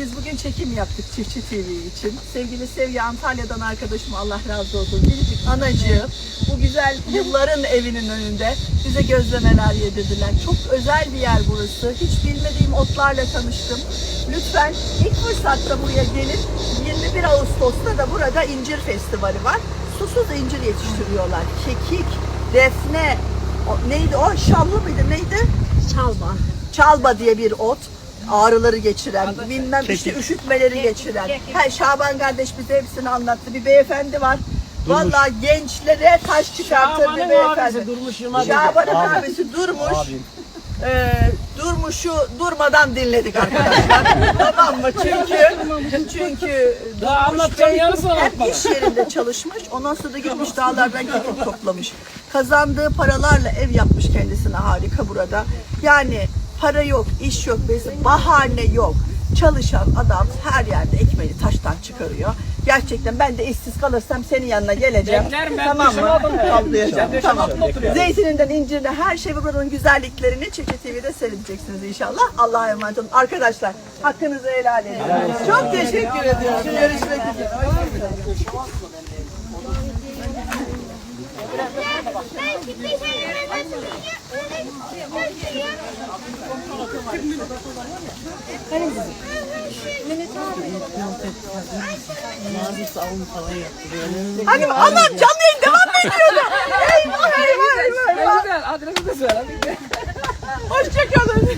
Biz bugün çekim yaptık Çiftçi TV için. Sevgili Sevgi Antalya'dan arkadaşım Allah razı olsun. Biricik anacığım bu güzel yılların evinin önünde bize gözlemeler yedirdiler. Çok özel bir yer burası. Hiç bilmediğim otlarla tanıştım. Lütfen ilk fırsatta buraya gelip 21 Ağustos'ta da burada incir festivali var. Susuz incir yetiştiriyorlar. Kekik, defne, o, neydi o? Şallı mıydı? Neydi? Çalma. Çalba diye bir ot. Ağrıları geçiren, bilmem işte üşütmeleri geçiren. Ha, Şaban kardeş bize hepsini anlattı. Bir beyefendi var. Vallahi gençlere taş çıkartır bir beyefendi. Durmuş Yılmaz. Şaban'ın abisi Durmuş. Ee, Durmuş'u durmadan dinledik arkadaşlar. tamam mı? Çünkü çünkü Daha Durmuş anlatacağım Bey yarısı anlatma. iş yerinde çalışmış. Ondan sonra da gitmiş dağlardan kekik toplamış. Kazandığı paralarla ev yapmış kendisine harika burada. Yani para yok, iş yok, bahane yok. Çalışan adam her yerde ekmeğini taştan çıkarıyor. Gerçekten ben de işsiz kalırsam senin yanına geleceğim. Beklerim, ben tamam mı? Toplayacağım. Ben Tamam. Zeytininden incirine her şey ve buranın güzelliklerini Çiftçi TV'de seyredeceksiniz inşallah. Allah'a emanet olun. Arkadaşlar hakkınızı helal edin. Çok teşekkür ediyorum. Görüşmek üzere. Hadi anam canlı yayın devam ediyordu. Eyvah eyvah eyvah. adresi de söyle. Hoşçakalın.